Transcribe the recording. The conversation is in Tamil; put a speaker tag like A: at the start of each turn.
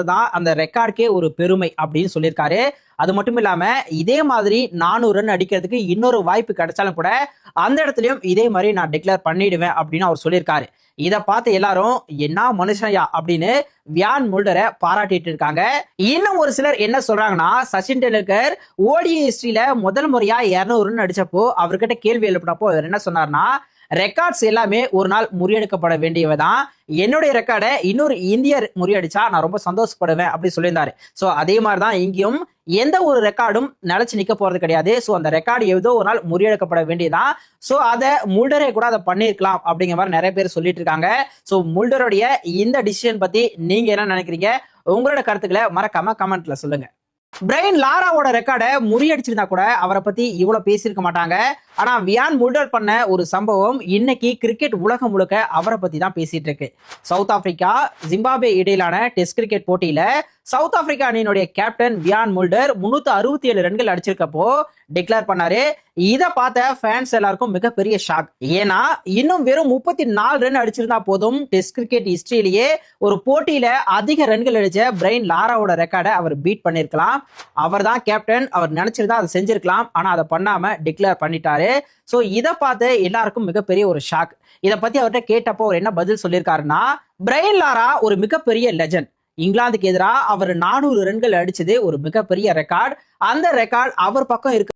A: தான் அந்த ரெக்கார்டுக்கே ஒரு பெருமை அப்படின்னு சொல்லியிருக்காரு. அது மட்டும் இல்லாம இதே மாதிரி நானூறு ரன் அடிக்கிறதுக்கு இன்னொரு வாய்ப்பு கிடைச்சாலும் கூட அந்த இடத்துலயும் இதே மாதிரி நான் டிக்ளேர் பண்ணிடுவேன் அப்படின்னு அவர் சொல்லியிருக்காரு. இதை பார்த்து எல்லாரும் என்ன மனுஷன்யா? அப்படின்னு வியான் முல்டரை பாராட்டிட்டு இருக்காங்க. இன்னும் ஒரு சிலர் என்ன சொல்றாங்கன்னா சச்சின் டெண்டுல்கர் ஓடிஐ ஹிஸ்டரியில முதல் முறையா இருநூறு ரன் அடிச்சப்போ அவர்கிட்ட கேள்வி எழுப்பினப்போ அவர் என்ன சொன்னார்னா ரெக்கார்ட்ஸ் எல்லாமே ஒரு நாள் முறியடிக்கப்பட வேண்டியவை தான் என்னுடைய ரெக்கார்டை இன்னொரு இந்தியர் முறியடிச்சா நான் ரொம்ப சந்தோஷப்படுவேன் அப்படின்னு சொல்லியிருந்தாரு. ஸோ அதே மாதிரி தான் இங்கேயும் எந்த ஒரு ரெக்கார்டும் நிலச்சி நிற்க போறது கிடையாது. ஸோ அந்த ரெக்கார்டு ஏதோ ஒரு நாள் முறியெடுக்கப்பட வேண்டியதான் ஸோ அதை முல்டரே கூட அதை பண்ணியிருக்கலாம் அப்படிங்கிற மாதிரி நிறைய பேர் சொல்லிட்டு இருக்காங்க. ஸோ முல்டருடைய இந்த டிசிஷன் பத்தி நீங்க என்ன நினைக்கிறீங்க? உங்களோட கருத்துக்களை மறக்காம கமெண்ட்ல சொல்லுங்க. பிரைன் லாராவோட ரெக்கார்டை முறியடிச்சிருந்தா கூட அவரை பத்தி இவ்வளவு பேசியிருக்க மாட்டாங்க. ஆனா வியான் முல்டர் பண்ண ஒரு சம்பவம் இன்னைக்கு கிரிக்கெட் உலகம் முழுக்க அவரை பத்தி தான் பேசிட்டு இருக்கு. சவுத் ஆப்பிரிக்கா ஜிம்பாபே இடையிலான டெஸ்ட் கிரிக்கெட் போட்டியில சவுத் ஆப்பிரிக்கா அணியினுடைய கேப்டன் வியான் முல்டர் முன்னூத்தி அறுபத்தி ஏழு ரன்கள் அடிச்சிருக்கப்போ டிக்ளேர் பண்ணாரு. இதை பார்த்த ஃபேன்ஸ் எல்லாருக்கும் மிகப்பெரிய ஷாக் ஏன்னா இன்னும் வெறும் முப்பத்தி நாலு ரன் அடிச்சிருந்தா போதும் டெஸ்ட் கிரிக்கெட் ஹிஸ்டரியிலேயே ஒரு போட்டியில அதிக ரன்கள் அடிச்ச பிரைன் லாராவோட ரெக்கார்டை அவர் பீட் பண்ணிருக்கலாம். அவர் தான் கேப்டன் அவர் நினைச்சிருந்தா அதை செஞ்சிருக்கலாம். ஆனா அதை பண்ணாம டிக்ளேர் பண்ணிட்டாரு. ஸோ இதை பார்த்து எல்லாருக்கும் மிகப்பெரிய ஒரு ஷாக் இதை பத்தி அவர்கிட்ட கேட்டப்போ அவர் என்ன பதில் சொல்லியிருக்காருன்னா பிரைன் லாரா ஒரு மிகப்பெரிய லெஜண்ட் இங்கிலாந்துக்கு எதிராக அவர் நானூறு ரன்கள் அடிச்சது ஒரு மிகப்பெரிய ரெக்கார்ட் அந்த ரெக்கார்ட் அவர் பக்கம் இருக்கு